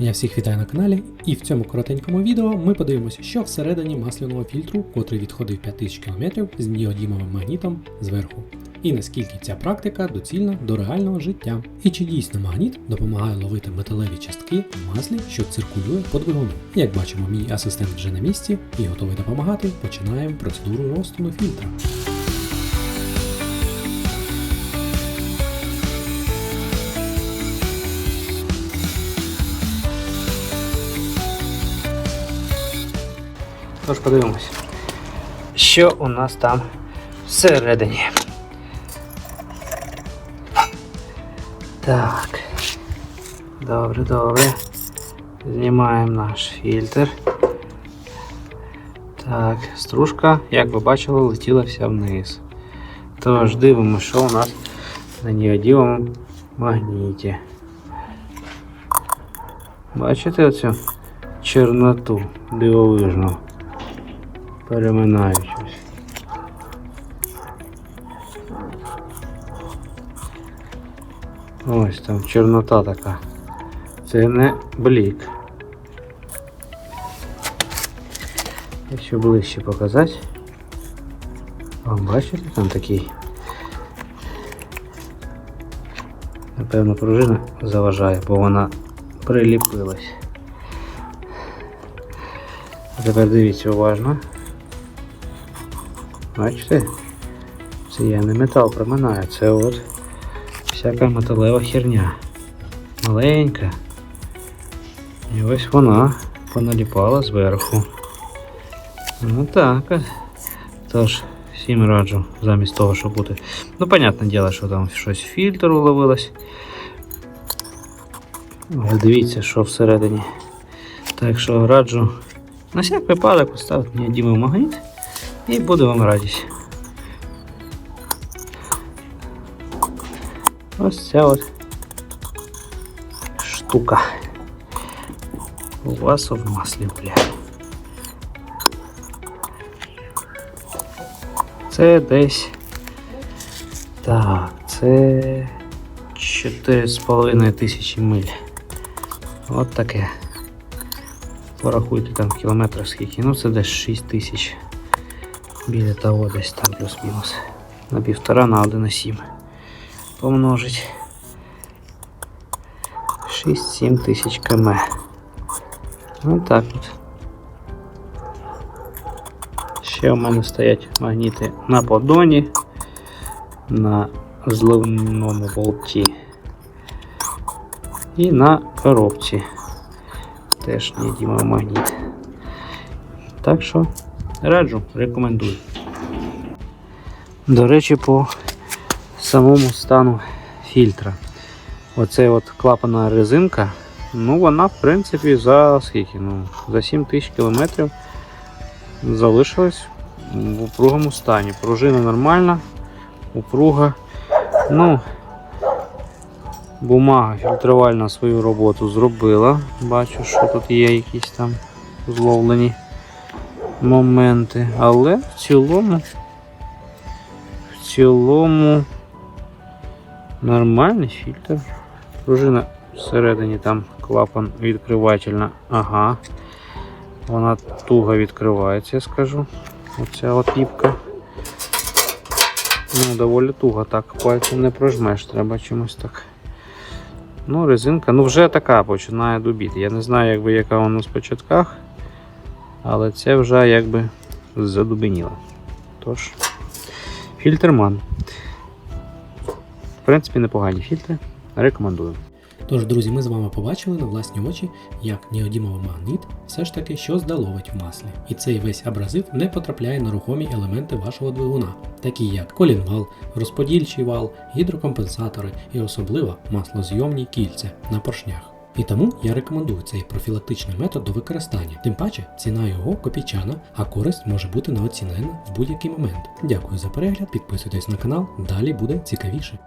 Я всіх вітаю на каналі, і в цьому коротенькому відео ми подивимося, що всередині масляного фільтру, котрий відходив 5000 км з неодімовим магнітом зверху. І наскільки ця практика доцільна до реального життя. І чи дійсно магніт допомагає ловити металеві частки в маслі, що циркулює по двигуну. Як бачимо, мій асистент вже на місці і готовий допомагати. Починаємо процедуру розтину фільтра. Тож подивимось, що у нас там всередині. Так. Добре, добре. Знімаємо наш фільтр. Так, стружка, як ви бачили, летіла вся вниз. Тож дивимося, що у нас на неоділому магніті. Бачите оцю чорноту дивовижну? Переминаючись. Ось там чорнота така. Це не блік. Якщо ближче показати. О, бачите, там такий. Напевно, пружина заважає, бо вона приліпилась. А тепер дивіться уважно. Бачите? Це я не метал проминаю, це от всяка металева херня. Маленька. І ось вона поналіпала зверху. Ну так. Тож, всім раджу, замість того, щоб бути. Ну, понятне діло, що там щось фільтр уловилось. Дивіться, що всередині. Так що раджу на всяк випадок поставити неодімий магніт і буде вам радість. Ось ця от штука. У вас в маслі бля. Це десь. Так, це 4,5 тисячі миль. От таке. Порахуйте там в кілометрах скільки. Ну це десь 6 тисяч. Біля того десь там плюс-мінус. На півтора на 1,7 помножить. 6-7 тисяч км. Ну так от. Ще у мене стоять магніти на поддоні, на зливному болті і на коробці. Теж неодимий магніт. Так що Раджу, рекомендую. До речі, по самому стану фільтра. Оце от клапана резинка, ну вона в принципі за скільки? Ну, за 7 тисяч кілометрів залишилась в упругому стані. Пружина нормальна, упруга. Ну, бумага фільтрувальна свою роботу зробила. Бачу, що тут є якісь там зловлені моменти. Але в цілому, в цілому нормальний фільтр. Пружина всередині там клапан відкривательна. Ага. Вона туго відкривається, я скажу. Оця отліпка. Ну, доволі туго так пальцем не прожмеш, треба чимось так. Ну, резинка, ну вже така починає дубіти. Я не знаю, якби яка вона в спочатках, але це вже якби задубеніла. Тож, фільтрман. В принципі, непогані фільтри. Рекомендую. Тож, друзі, ми з вами побачили на власні очі, як неодімовий магніт все ж таки щось доловить в маслі. І цей весь абразив не потрапляє на рухомі елементи вашого двигуна, такі як колінвал, розподільчий вал, гідрокомпенсатори і особливо маслозйомні кільця на поршнях. І тому я рекомендую цей профілактичний метод до використання. Тим паче ціна його копійчана, а користь може бути неоцінена в будь-який момент. Дякую за перегляд, підписуйтесь на канал, далі буде цікавіше.